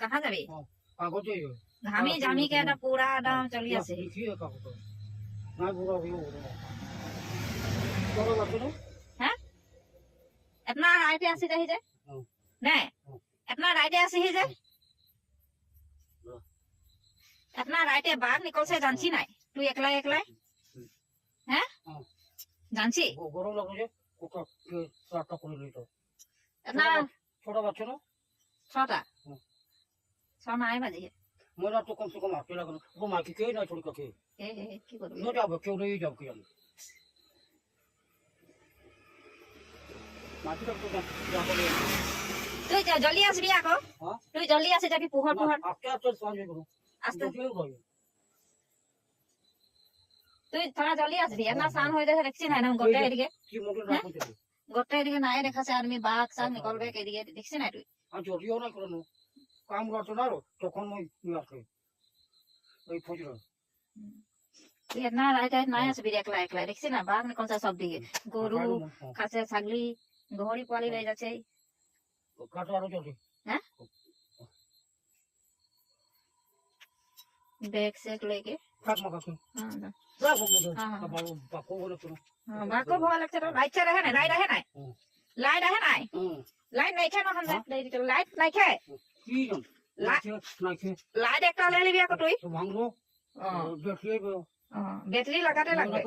কাহা যাবি? কাগজে জামি কে এটা পুরা একদম চলি আছে। কাগজ হইও হ্যাঁ আপনার রাইটে আসি যাই যে? হুম। নে? রাইটে আসি যে? হুম। রাইটে বাঘ নিকলছে জানছি নাই? তুই একলাই একলাই। হ্যাঁ জানছি গরম লাগছে ওটা চারটা করে নিত আপনার ছোট বাচ্চা না? ছটা। ছ নাই বাজি মেয়েরা তো কমসে কম আটকে লাগানো ও মাকে কে নাই ছোট কাকে? এ কি করবি? ন যাব কেউ নেই যাব কি জানি মাটিটা তো যাব তুই জলদি আসবি আকৌ হ্যাঁ? তুই জলদি আসি যাবি পোহর পোহর। আস্তে আস্তে সামনে করো আস্তে। আস্তে। তুই থোড়া জলদি আসবি আপনার সান হয়ে। যাবে দেখছি না গোটে এদিকে। হ্যাঁ? গোটে এদিকে নাই দেখাছে আদমি বাঘ সাঘ নিকলবে এদিকে দেখছি না তুই। আর যদিও না করো কাম না তখন ওই আসে ওই ফজর রাইট রাইট নাই আসবি একলা একলা দেখছি না বাঘ সব দিকে। গরু খাসে ছাগলি ঘড়ি পোয়ালি রয়ে যাচ্ছে। কাটো আরও ব্যাগ সেক হ্যাঁ, হ্যাঁ। হ্যাঁ, হ্যাঁ। বাকু হ্যাঁ, ভয় লাগছে লাইট রাখে নাই লাইট নাই? লাইট নাই? লাইট নাই হ্যাঁ? লাইট নাই খাই কি? জান লা- নাইছে নাইছে লাইট একটা লৈ লিবি আকৌ তুই অ বেটারি লাগাতে লাগবে।